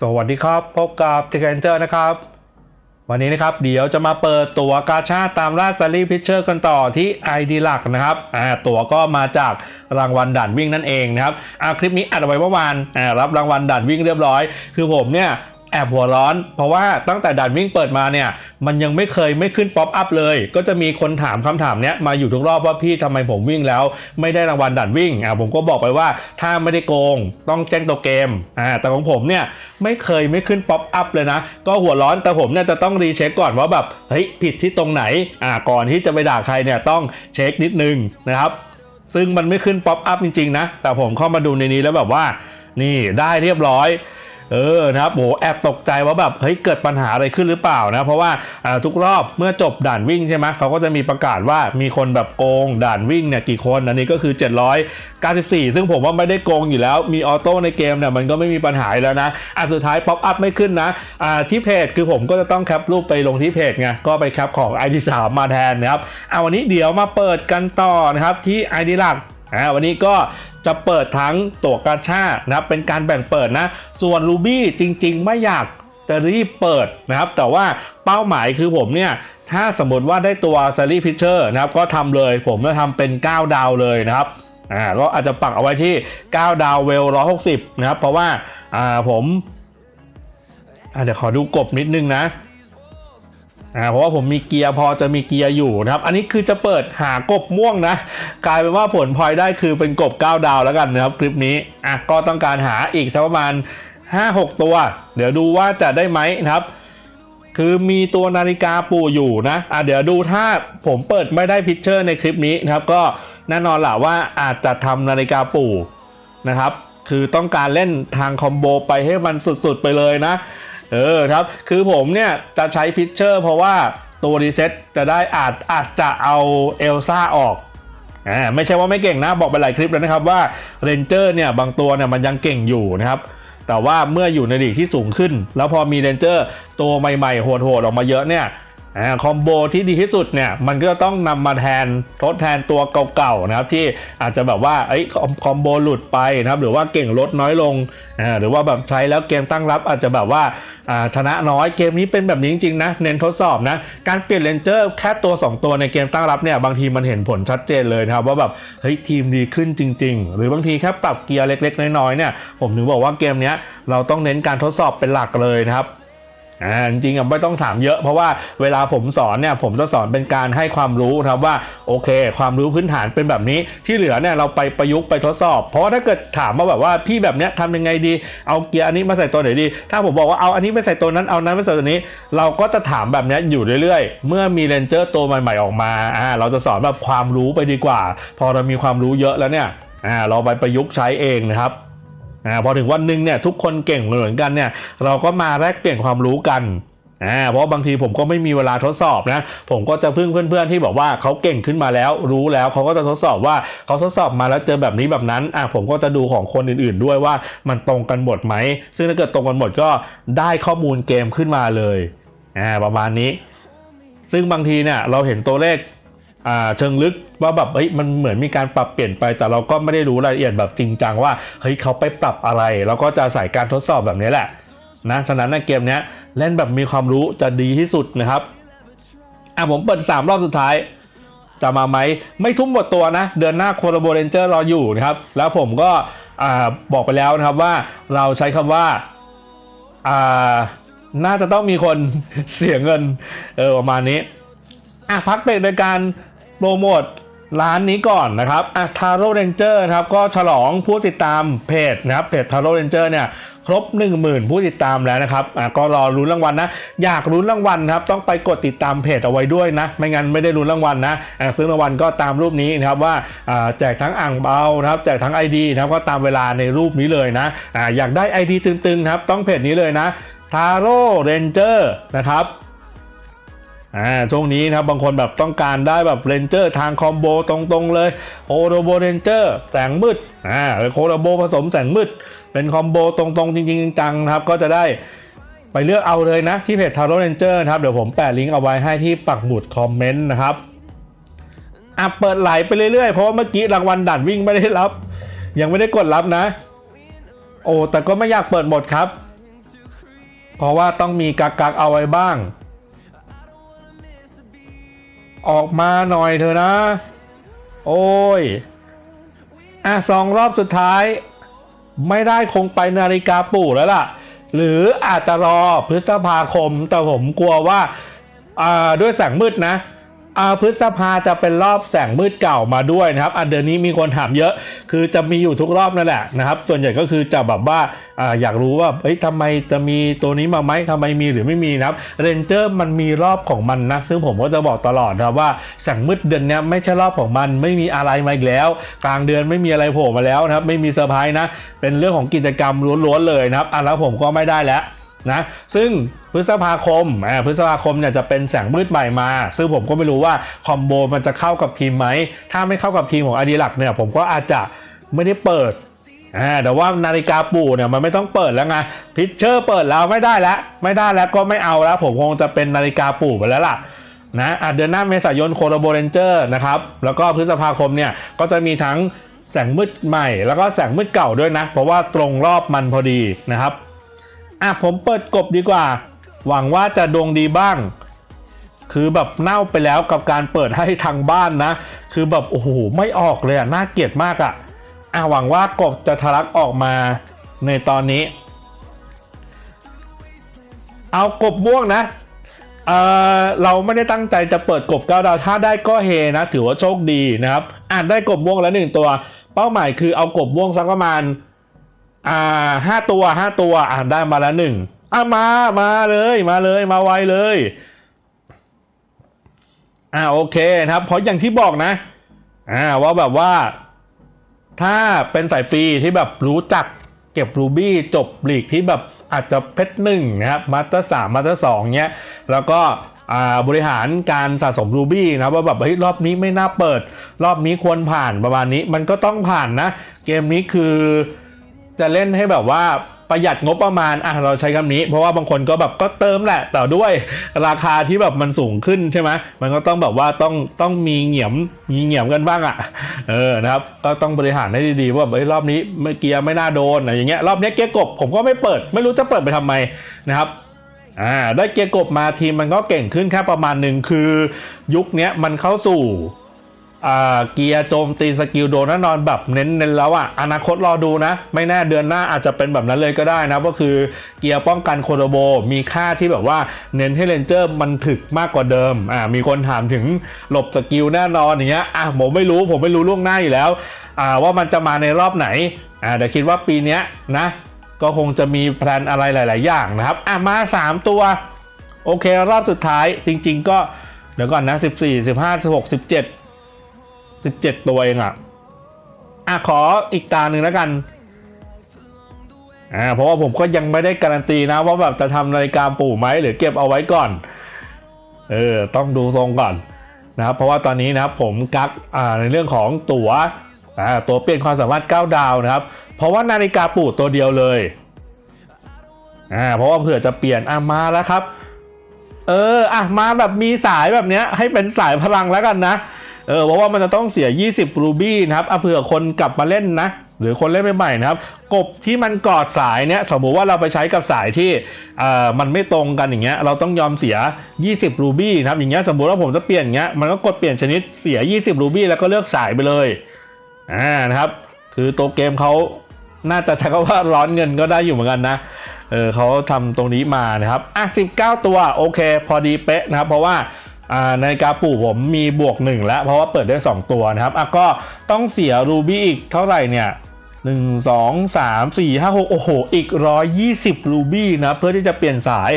สวัสดีครับ พบกับทีเ n นเจอร์นะครับ วันนี้นะครับ เดี๋ยวจะมาเปิดตั๋วกาชาตามล่าซารีพิเชอร์กันต่อที่ ID หลักนะครับอ่าตั๋วก็มาจากรางวัลด่านวิ่งนั่นเองนะครับอ่าคลิปนี้อัดไว้เมื่อวานอ่ารับรางวัลด่านวิ่งเรียบร้อย คือผมเนี่ย แอบหัวร้อน เพราะว่าตั้งแต่ด่านวิ่งเปิดมาเนี่ย มันยังไม่เคยไม่ขึ้นป๊อปอัพเลย ก็จะมีคนถามคำถามเนี้ยมาอยู่ทุกรอบว่าพี่ทำไมผมวิ่งแล้ว ไม่ได้รางวัลด่านวิ่งอ่าผมก็บอกไปว่าถ้าไม่ได้โกงต้องแจ้งตัวเกมอ่าแต่ของผมเนี่ยไม่เคยไม่ขึ้นป๊อปอัพเลยนะ ก็หัวร้อนแต่ผมเนี่ยจะต้องรีเช็คก่อนว่าแบบเฮ้ยผิดที่ตรงไหนอ่าก่อนที่จะไปด่าใครเนี่ยต้องเช็คนิดนึงนะครับซึ่งมันไม่ขึ้นป๊อปอัพจริงๆนะแต่ผมเข้ามาดูในนี้แล้วแบบว่า นี่ได้เรียบร้อย เออนะครับโหแอบตกใจว่าแบบเฮ้ยเกิดปัญหาอะไรขึ้นหรือเปล่านะเพราะว่าทุกรอบเมื่อจบด่านวิ่งใช่ไหมเขาก็จะมีประกาศว่ามีคนแบบโกงด่านวิ่งเนี่ยกี่คนอันนี้ก็คือ 794 ซึ่งผมว่าไม่ได้โกงอยู่แล้วมีออโต้ในเกมเนี่ยมันก็ไม่มีปัญหาแล้วนะอะสุดท้ายป๊อปอัพไม่ขึ้นนะอ่าที่เพจคือผมก็จะต้องแคปรูปไปลงที่เพจไงก็ไปแคปของ ID 3 มาแทนนะครับเอาวันนี้เดี๋ยวมาเปิดกันต่อนะครับที่ ID หลัก อ่าวันนี้ก็จะเปิดทั้งตัวกาชานะครับเป็นการแบ่งเปิดนะ ส่วน Ruby จริง ๆ ไม่อยากจะรีบเปิดนะครับ แต่ว่าเป้าหมายคือผมเนี่ย ถ้าสมมติว่าได้ตัว s a l ี y Pitcher นะครับ ก็ทำเลย ผมจะทำเป็น 9 ดาวเลยนะครับอ่าก็อาจจะปักเอาไว้ที่ 9 ดาวเวล160 นะครับ เพราะว่าอ่าผมอาเดี๋ยวขอดูกบนิดนึงนะ อ่าเพราะว่าผมมีเกียร์พอจะมีเกียร์อยู่นะครับ อันนี้คือจะเปิดหากบม่วงนะ กลายเป็นว่าผลพลอยได้คือเป็นกบ 9 ดาวแล้วกันนะครับคลิปนี้อะก็ต้องการหาอีกสักประมาณ 5-6 ตัว เดี๋ยวดูว่าจะได้ไหมนะครับ คือมีตัวนาฬิกาปู่อยู่นะอะเดี๋ยวดูถ้าผมเปิดไม่ได้พิชเชอร์ในคลิปนี้นะครับก็แน่นอนแหละว่าอาจจะทำนาฬิกาปู่นะครับ คือต้องการเล่นทางคอมโบไปให้มันสุดๆไปเลยนะ เออครับ คือผมเนี่ยจะใช้พิชเชอร์เพราะว่าตัวรีเซ็ตจะได้อาจอาจจะเอาเอลซ่าออกอ่าไม่ใช่ว่าไม่เก่งนะ บอกไปหลายคลิปแล้วนะครับว่าเรนเจอร์เนี่ยบางตัวเนี่ยมันยังเก่งอยู่นะครับแต่ว่าเมื่ออยู่ในลีกที่สูงขึ้น แล้วพอมีเรนเจอร์ตัวใหม่ๆโหดๆออกมาเยอะเนี่ย อ่าคอมโบที่ดีที่สุดเนี่ยมันก็ต้องนำมาแทนทดแทนตัวเก่าๆนะครับที่อาจจะแบบว่าเอ้คอมโบหลุดไปนะครับหรือว่าเก่งลดน้อยลงอ่าหรือว่าแบบใช้แล้วเกมตั้งรับอาจจะแบบว่าอ่าชนะน้อยเกมนี้เป็นแบบนี้จริงๆนะเน้นทดสอบนะการเปลี่ยนเลนเจอร์แค่ตัว 2 ตัวในเกมตั้งรับเนี่ยบางทีมันเห็นผลชัดเจนเลยนะครับว่าแบบเฮ้ยทีมดีขึ้นจริง ๆ หรือบางทีแค่ปรับเกียร์เล็กๆ น้อยๆเนี่ยผมถึงบอกว่าเกมนี้เราต้องเน้นการทดสอบเป็นหลักเลยนะครับ อ่าจริงๆอะไม่ต้องถามเยอะเพราะว่าเวลาผมสอนเนี่ยผมจะสอนเป็นการให้ความรู้ครับว่าโอเค ความรู้พื้นฐานเป็นแบบนี้ที่เหลือเนี่ยเราไปประยุกต์ไปทดสอบ เพราะว่าถ้าเกิดถามมาแบบว่าพี่แบบเนี้ยทำยังไงดีเอาเกียร์อันนี้มาใส่ตัวไหนดี ถ้าผมบอกว่าเอาอันนี้ไปใส่ตัวนั้นเอานั้นไปใส่ตัวนี้ เราก็จะถามแบบนี้อยู่เรื่อยๆ เมื่อมีเรนเจอร์ตัวใหม่ๆออกมาอ่าเราจะสอนแบบความรู้ไปดีกว่า พอเรามีความรู้เยอะแล้วเนี่ยอ่าเราไปประยุกต์ใช้เองนะครับ อ่าพอถึงวันหนึ่งเนี่ยทุกคนเก่งเหมือนกันเนี่ยเราก็มาแลกเปลี่ยนความรู้กันอ่าเพราะบางทีผมก็ไม่มีเวลาทดสอบนะผมก็จะพึ่งเพื่อนๆที่บอกว่าเขาเก่งขึ้นมาแล้ว รู้แล้วเขาก็จะทดสอบว่าเขาทดสอบมาแล้วเจอแบบนี้แบบนั้นอ่าผมก็จะดูของคนอื่นๆด้วยว่ามันตรงกันหมดไหม ซึ่งถ้าเกิดตรงกันหมดก็ได้ข้อมูลเกมขึ้นมาเลยอ่าประมาณนี้ ซึ่งบางทีเนี่ยเราเห็นตัวเลข เชิงลึกว่าแบบเฮ้ยมันเหมือนมีการปรับเปลี่ยนไป แต่เราก็ไม่ได้รู้รายละเอียดแบบจริงจังว่าเฮ้ยเขาไปปรับอะไรเราก็จะใส่การทดสอบแบบนี้แหละนะฉะนั้นในเกมนี้เล่นแบบมีความรู้จะดีที่สุดนะครับอะผมเปิด 3 รอบสุดท้ายจะมาไหมไม่ทุ่มหมดตัวนะ เดือนหน้าโคโรโบเรนเจอร์รออยู่นะครับ แล้วผมก็บอกไปแล้วนะครับว่าเราใช้คำว่าอ่าน่าจะต้องมีคนเสียเงินเออประมาณนี้อะพักเบรกโดยการ โปรโมทร้านนี้ก่อนนะครับอะทาโร่เรนเจอร์ครับก็ฉลองผู้ติดตามเพจนะครับเพจทาโร่เรนเจอร์เนี่ยครบ 10,000 ผู้ติดตามแล้วนะครับอะก็รอรุ้นรางวัลนะ อยากรุ้นรางวัลครับต้องไปกดติดตามเพจเอาไว้ด้วยนะ ไม่งั้นไม่ได้รุ้นรางวัลนะอะซื้อรางวัลก็ตามรูปนี้นะครับว่าอ่าแจกทั้งอ่างเบานะครับแจกทั้ง ID นะครับก็ตามเวลาในรูปนี้เลยนะอะอยากได้ ID ตึงๆครับต้องเพจนี้เลยนะทาโร่เรนเจอร์นะครับ อ่าช่วงนี้นะครับบางคนแบบต้องการได้แบบเรนเจอร์ทางคอมโบตรงๆเลยโคโรโบเรนเจอร์แสงมืดอ่าโคโรโบผสมแสงมืด เป็นคอมโบตรงๆ จริงๆจังนะครับก็จะได้ไปเลือกเอาเลยนะ ที่เพจทาโร่เรนเจอร์นะครับ เดี๋ยวผมแปะลิงก์เอาไว้ให้ที่ปักหมุดคอมเมนต์นะครับอะเปิดไหลไปเรื่อยๆ เพราะว่าเมื่อกี้รางวัลด่านวิ่งไม่ได้รับ ยังไม่ได้กดรับนะ โอ้แต่ก็ไม่อยากเปิดหมดครับ เพราะว่าต้องมีกักกักๆเอาไว้บ้าง ออกมาหน่อยเถอะนะ โอ้ย อะสองรอบสุดท้าย ไม่ได้คงไปนาฬิกาปู่แล้วล่ะ หรืออาจจะรอพฤษภาคมแต่ผมกลัวว่าอ่าด้วยแสงมืดนะ อาพฤษภาจะเป็นรอบแสงมืดเก่ามาด้วยนะครับอันเดือนนี้มีคนถามเยอะ คือจะมีอยู่ทุกรอบนั่นแหละนะครับ ส่วนใหญ่ก็คือจะแบบว่าออยากรู้ว่าเฮ้ยทำไมจะมีตัวนี้มาไหมทำไมมีหรือไม่มีนะครับเรนเจอร์มันมีรอบของมันนะซึ่งผมก็จะบอกตลอดนะว่าแสงมืดเดือนนี้ไม่ใช่รอบของมัน ไม่มีอะไรมาอีกแล้ว กลางเดือนไม่มีอะไรโผล่มาแล้วนะครับ ไม่มีเซอร์ไพรส์นะเป็นเรื่องของกิจกรรมล้วนๆเลยนะครับอะแล้วผมก็ไม่ได้แล้ว นะซึ่งพฤษภาคมอ่าพฤษภาคมเนี่ยจะเป็นแสงมืดใหม่มา ซึ่งผมก็ไม่รู้ว่าคอมโบมันจะเข้ากับทีมไหม ถ้าไม่เข้ากับทีมของอดีหลักเนี่ยผมก็อาจจะไม่ได้เปิดอ่าแต่ว่านาฬิกาปู่เนี่ยมันไม่ต้องเปิดแล้วไงพิชเชอร์เปิดแล้วไม่ได้แล้วไม่ได้แล้วก็ไม่เอาแล้ว ผมคงจะเป็นนาฬิกาปู่ไปแล้วล่ะนะอะเดือนหน้าเมษายนโคโรโบเรนเจอร์นะครับแล้วก็พฤษภาคมเนี่ยก็จะมีทั้งแสงมืดใหม่ แล้วก็แสงมืดเก่าด้วยนะ เพราะว่าตรงรอบมันพอดีนะครับ อะผมเปิดกบดีกว่า หวังว่าจะดวงดีบ้าง คือแบบเน่าไปแล้วกับการเปิดให้ทางบ้านนะ คือแบบโอ้โหไม่ออกเลยอะน่าเกลียดมากอะอะหวังว่ากบจะทะลักออกมาในตอนนี้ เอากบม่วงนะเออเราไม่ได้ตั้งใจจะเปิดกบเก้าดาวถ้าได้ก็เฮนะ ถือว่าโชคดีนะครับอ่านได้กบม่วงแล้วหนึ่งตัว เป้าหมายคือเอากบม่วงสักประมาณ อ่าห้าตัวห้าตัวอ่านได้มาแล้วหนึ่งอะมามาเลยมาเลยมาไวเลยอ่าโอเคนะครับเพราะอย่างที่บอกนะอ่าว่าแบบว่า ถ้าเป็นสายฟรีที่แบบรู้จักเก็บรูบี้จบลีกที่แบบอาจจะเพชรหนึ่งนะครับมาสเตอร์สามมาสเตอร์สองเนี้ยแล้วก็อ่าบริหารการสะสมรูบี้นะว่าแบบเฮ้ยรอบนี้ไม่น่าเปิด รอบนี้ควรผ่านประมาณนี้มันก็ต้องผ่านนะ เกมนี้คือ จะเล่นให้แบบว่าประหยัดงบประมาณอะเราใช้คำนี้ เพราะว่าบางคนก็แบบก็เติมแหละแต่ด้วยราคาที่แบบมันสูงขึ้นใช่ไหมมันก็ต้องแบบว่าต้องต้องมีเหงียมมีเหงียมกันบ้างอะเออนะครับก็ต้องบริหารให้ดีๆว่าเอ้รอบนี้ไม่เกียร์ไม่น่าโดนอะไรอย่างเงี้ยรอบนี้เกียร์กบผมก็ไม่เปิด ไม่รู้จะเปิดไปทำไมนะครับอ่าได้เกียร์กบมาทีมมันก็เก่งขึ้นแค่ประมาณหนึ่งคือ ยุคนี้มันเข้าสู่ เกียร์โจมตีสกิลโดนแน่นอนแบบเน้นๆแล้วอะอนาคตรอดูนะ ไม่แน่เดือนหน้าอาจจะเป็นแบบนั้นเลยก็ได้นะ ก็คือเกียร์ป้องกันโคโดโบ มีค่าที่แบบว่าเน้นให้เลนเจอร์มันถึกมากกว่าเดิมอ่ามีคนถามถึงหลบสกิลแน่นอนอย่างเงี้ยอะผมไม่รู้ผมไม่รู้ล่วงหน้าอยู่แล้วอ่าว่ามันจะมาในรอบไหนอ่าแต่คิดว่าปีนี้นะก็คงจะมีแพลนอะไรหลาย ๆ อย่างนะครับอะมา 3 ตัว โอเครอบสุดท้ายจริง ๆ ก็เดี๋ยวก่อนนะ 14 15 16 17 17ตัวเองอะ อะขออีกตาหนึ่งแล้วกัน อ่าเพราะว่าผมก็ยังไม่ได้การันตีนะ ว่าแบบจะทำนาฬิกาปู่ไหมหรือเก็บเอาไว้ก่อน เออ ต้องดูทรงก่อนนะครับ เพราะว่าตอนนี้นะครับผมกักอ่าในเรื่องของตั๋วอ่าตัวเปลี่ยนความสามารถ 9 ดาวนะครับ เพราะว่านาฬิกาปู่ตัวเดียวเลยอ่าเพราะว่าเผื่อจะเปลี่ยนอะมาแล้วครับ เอออะมาแบบมีสายแบบเนี้ยให้เป็นสายพลังแล้วกันนะ เออเพราะว่ามันจะต้องเสีย 20 รูบี้นะครับอะเผื่อคนกลับมาเล่นนะ หรือคนเล่นใหม่ๆนะครับ กบที่มันกอดสายเนี้ยสมมุติว่าเราไปใช้กับสายที่เอ่อมันไม่ตรงกันอย่างเงี้ยเราต้องยอมเสีย 20 รูบี้นะครับอย่างเงี้ยสมมุติว่าผมจะเปลี่ยนเงี้ยมันก็กดเปลี่ยนชนิดเสีย 20 รูบี้แล้วก็เลือกสายไปเลยอ่านะครับ คือตัวเกมเขาน่าจะใช้คำว่าร้อนเงินก็ได้อยู่เหมือนกันนะเออเขาทำตรงนี้มานะครับอะ19 ตัวโอเค พอดีเป๊ะนะครับ เพราะว่า นาฬิกาปู่ผมมีบวก 1 แล้ว เพราะว่าเปิดได้ 2 ตัวนะครับอะก็ต้องเสียรูบี้อีกเท่าไหร่เนี่ย1 2 3 4 5 6โอ้โห อีก120รูบี้นะเพื่อที่จะเปลี่ยนสาย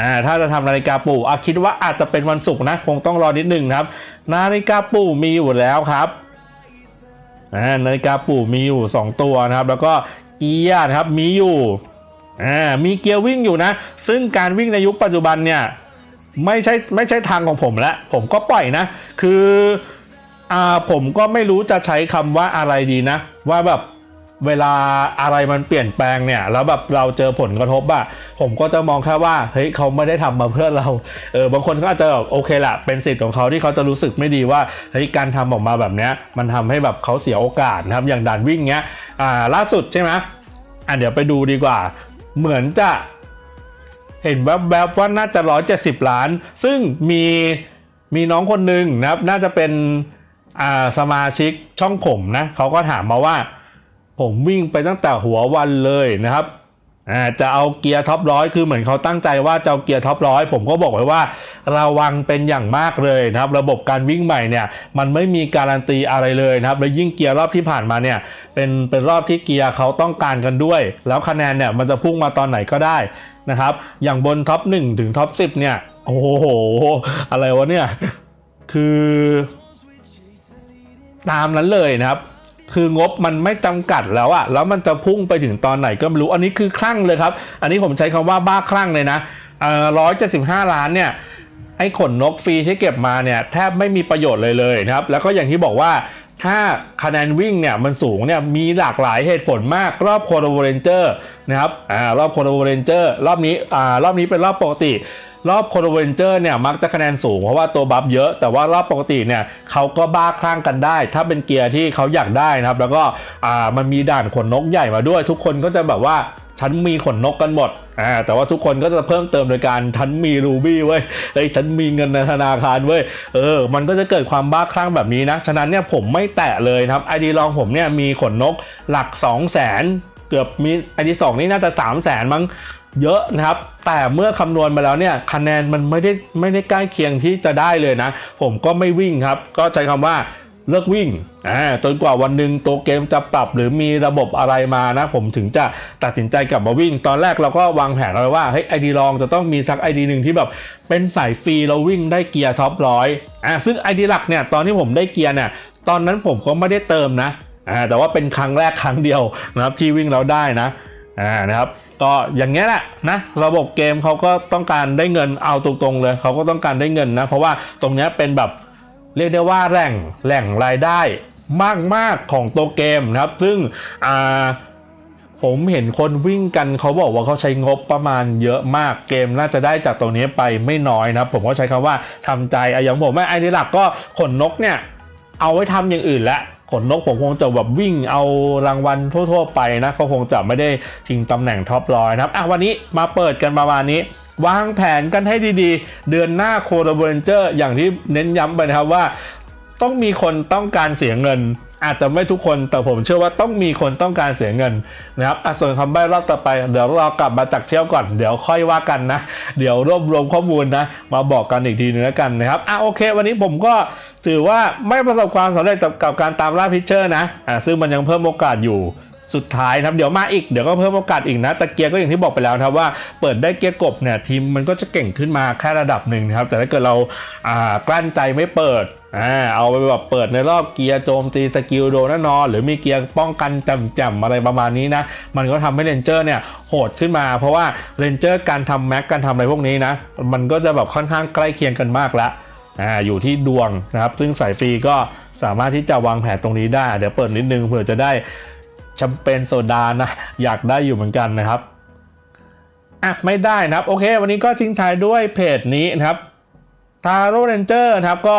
อ่าถ้าจะทำนาฬิกาปู่อะคิดว่าอาจจะเป็นวันศุกร์นะ คงต้องรอนิดหนึ่งนะครับ นาฬิกาปู่มีอยู่แล้วครับอ่านาฬิกาปู่มีอยู่ 2 ตัวนะครับ แล้วก็เกียร์นะครับมีอยู่อ่ามีเกียร์วิ่งอยู่นะ ซึ่งการวิ่งในยุคปัจจุบันเนี่ย ไม่ใช่ไม่ใช่ทางของผมแล้วผมก็ปล่อยนะ คืออ่าผมก็ไม่รู้จะใช้คำว่าอะไรดีนะ ว่าแบบเวลาอะไรมันเปลี่ยนแปลงเนี่ย แล้วแบบเราเจอผลกระทบอะผมก็จะมองแค่ว่าเฮ้ยเขาไม่ได้ทำมาเพื่อเราเออบางคนก็อาจจะแบบโอเคแหละเป็นสิทธิ์ของเขาที่เขาจะรู้สึกไม่ดีว่าเฮ้ยการทำออกมาแบบเนี้ยมันทำให้แบบเขาเสียโอกาสนะครับอย่างด่านวิ่งเงี้ยอ่าล่าสุดใช่ไหมอะเดี๋ยวไปดูดีกว่า เหมือนจะ เห็นแวบๆว่าน่าจะร้อยเจ็ดสิบล้าน ซึ่งมีมีน้องคนหนึ่งนะครับ น่าจะเป็นอ่าสมาชิกช่องผมนะเขาก็ถามมาว่า ผมวิ่งไปตั้งแต่หัววันเลยนะครับ อ่าจะเอาเกียร์ท็อปร้อยคือเหมือนเขาตั้งใจว่าจะเอาเกียร์ท็อปร้อยผมก็บอกไว้ว่าระวังเป็นอย่างมากเลยนะครับระบบการวิ่งใหม่เนี่ยมันไม่มีการันตีอะไรเลยนะครับแล้วยิ่งเกียร์รอบที่ผ่านมาเนี่ยเป็นเป็นรอบที่เกียร์เขาต้องการกันด้วย แล้วคะแนนเนี่ยมันจะพุ่งมาตอนไหนก็ได้นะครับอย่างบนท็อป1ถึงท็อป10 เนี่ยโอ้โหอะไรวะเนี่ยคือตามนั้นเลยนะครับ คืองบมันไม่จำกัดแล้วอะแล้วมันจะพุ่งไปถึงตอนไหนก็ไม่รู้ อันนี้คือคลั่งเลยครับ อันนี้ผมใช้คำว่าบ้าคลั่งเลยนะร้อยเจ็ดสิบห้าล้านเนี่ยไอ้ขนนกฟรีที่เก็บมาเนี่ยแทบไม่มีประโยชน์เลยเลยนะครับ แล้วก็อย่างที่บอกว่าถ้าคะแนนวิ่งเนี่ยมันสูงเนี่ยมีหลากหลายเหตุผลมากรอบโคโรเรนเจอร์นะครับอ่ารอบโคโรเรนเจอร์รอบนี้อ่ารอบนี้เป็นรอบปกติ รอบโคโรเรนเจอร์เนี่ยมักจะคะแนนสูงเพราะว่าตัวบัฟเยอะ แต่ว่ารอบปกติเนี่ยเขาก็บ้าคลั่งกันได้ ถ้าเป็นเกียร์ที่เขาอยากได้นะครับ แล้วก็อ่ามันมีด่านขนนกใหญ่มาด้วย ทุกคนก็จะแบบว่าฉันมีขนนกกันหมด อ่า แต่ว่าทุกคนก็จะเพิ่มเติมโดยการฉันมีรูบี้เว้ย เฮ้ย ฉันมีเงินในธนาคารเว้ย เออ มันก็จะเกิดความบ้าคลั่งแบบนี้นะ ฉะนั้นเนี่ยผมไม่แตะเลยครับ ไอดีลองผมเนี่ยมีขนนกหลัก 2 0 0 0 0 0เกือบมีไอดีสองนี่น่าจะ3 0 0 0 0 0มั้ง เยอะนะครับ แต่เมื่อคำนวณมาแล้วเนี่ยคะแนนมันไม่ได้ไม่ได้ใกล้เคียงที่จะได้เลยนะ ผมก็ไม่วิ่งครับ ก็ใช้คำว่าเลิกวิ่งอ่าจนกว่าวันหนึ่งตัวเกมจะปรับหรือมีระบบอะไรมานะ ผมถึงจะตัดสินใจกลับมาวิ่ง ตอนแรกเราก็วางแผนเอาไว้ว่าเฮ้ยไอดีลองจะต้องมีสักไอดีหนึ่งที่แบบเป็นสายฟรีเราวิ่งได้เกียร์ท็อปร้อยอ่าซึ่งไอดีหลักเนี่ยตอนที่ผมได้เกียร์เนี่ยตอนนั้นผมก็ไม่ได้เติมนะอ่าแต่ว่าเป็นครั้งแรกครั้งเดียวนะครับที่วิ่งเราได้นะ อ่านะครับก็อย่างเงี้ยแหละนะระบบเกมเขาก็ต้องการได้เงินเอาตรงๆเลยเขาก็ต้องการได้เงินนะเพราะว่าตรงเนี้ยเป็นแบบเรียกได้ว่าแหล่งแหล่งรายได้มากๆของตัวเกมนะครับ ซึ่งอ่าผมเห็นคนวิ่งกันเขาบอกว่าเขาใช้งบประมาณเยอะมากเกมน่าจะได้จากตรงนี้ไปไม่น้อยนะผมก็ใช้คำว่าทำใจอะอย่างผมแม่ไอเดีหลักก็ขนนกเนี่ยเอาไว้ทำอย่างอื่นละ ขนนกผมคงจะแบบวิ่งเอารางวัลทั่ว ๆ ไปนะเขาคงจะไม่ได้ชิงตำแหน่งท็อปร้อยนะครับอะวันนี้มาเปิดกันประมาณนี้วางแผนกันให้ดีๆ เดือนหน้าโคโรเบนเจอร์อย่างที่เน้นย้ำไปนะครับว่า ต้องมีคนต้องการเสียเงิน อาจจะไม่ทุกคนแต่ผมเชื่อว่าต้องมีคนต้องการเสียเงินนะครับอะส่วนคำใบ้รอบต่อไป เดี๋ยวเรากลับมาจากเที่ยวก่อนเดี๋ยวค่อยว่ากันนะ เดี๋ยวรวบรวมข้อมูลนะ มาบอกกันอีกทีนึงแล้วกันนะครับอะโอเค วันนี้ผมก็ถือว่าไม่ประสบความสำเร็จกับการตามล่าพิเชอร์นะอะซึ่งมันยังเพิ่มโอกาสอยู่สุดท้ายนะครับเดี๋ยวมาอีกเดี๋ยวก็เพิ่มโอกาสอีกนะแต่เกียร์ก็อย่างที่บอกไปแล้วครับว่าเปิดได้เกียร์กบเนี่ยทีมมันก็จะเก่งขึ้นมาแค่ระดับหนึ่งนะครับแต่ถ้าเกิดเราอ่ากลั้นใจไม่เปิด อ่าเอาไปแบบเปิดในรอบเกียร์โจมตีสกิลโดนแน่นอน หรือมีเกียร์ป้องกันจำๆอะไรประมาณนี้นะ มันก็ทำให้เรนเจอร์เนี่ยโหดขึ้นมา เพราะว่าเรนเจอร์การทำแม็กการทำอะไรพวกนี้นะ มันก็จะแบบค่อนข้างใกล้เคียงกันมากละอ่าอยู่ที่ดวงนะครับ ซึ่งสายฟรีก็สามารถที่จะวางแผนตรงนี้ได้ เดี๋ยวเปิดนิดนึงเผื่อจะได้แชมเปญโซดานะ อยากได้อยู่เหมือนกันนะครับอะไม่ได้นะครับ โอเค วันนี้ก็ทิ้งท้ายด้วยเพจนี้นะครับทาโร่เรนเจอร์นะครับก็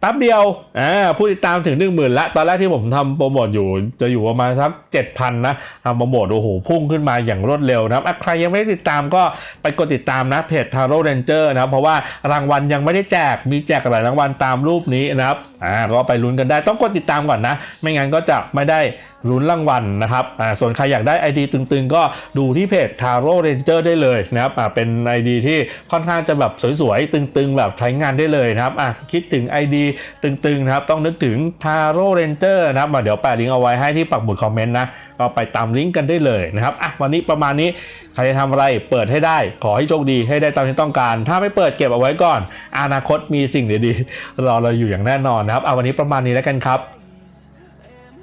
แป๊บเดียวอ่าผู้ติดตามถึง 1 0,000 ละ ตอนแรกที่ผมทำโปรโมทอยู่จะอยู่ประมาณสัก7,000 นะทำโปรโมทโอ้โห พุ่งขึ้นมาอย่างรวดเร็วนะครับอะใครยังไม่ได้ติดตามก็ไปกดติดตามนะเพจทาโร่เรนเจอร์นะครับเพราะว่ารางวัลยังไม่ได้แจกมีแจกหลายรางวัลตามรูปนี้นะครับอ่าก็ไปลุ้นกันได้ต้องกดติดตามก่อนนะ ไม่งั้นก็จะไม่ได้ลุ้นรางวัลนะครับอ่าส่วนใครอยากได้ ID ตึงๆ ก็ดูที่เพจ Taro Ranger ได้เลยนะครับอ่าเป็น ID ที่ค่อนข้างจะแบบสวยๆ ตึงๆ แบบใช้งานได้เลยนะครับอ่าคิดถึง ID ตึงๆ นะครับ ต้องนึกถึง Taro Ranger นะครับเดี๋ยวแปะลิงก์เอาไว้ให้ที่ปักหมุดคอมเมนต์นะ ก็ไปตามลิงก์กันได้เลยนะครับอะวันนี้ประมาณนี้ใครจะทำอะไรเปิดให้ได้ ขอให้โชคดีให้ได้ตามที่ต้องการ ถ้าไม่เปิดเก็บเอาไว้ก่อน อนาคตมีสิ่งดีๆรอเราอยู่อย่างแน่นอนนะครับเอาวันนี้ประมาณนี้แล้วกันครับ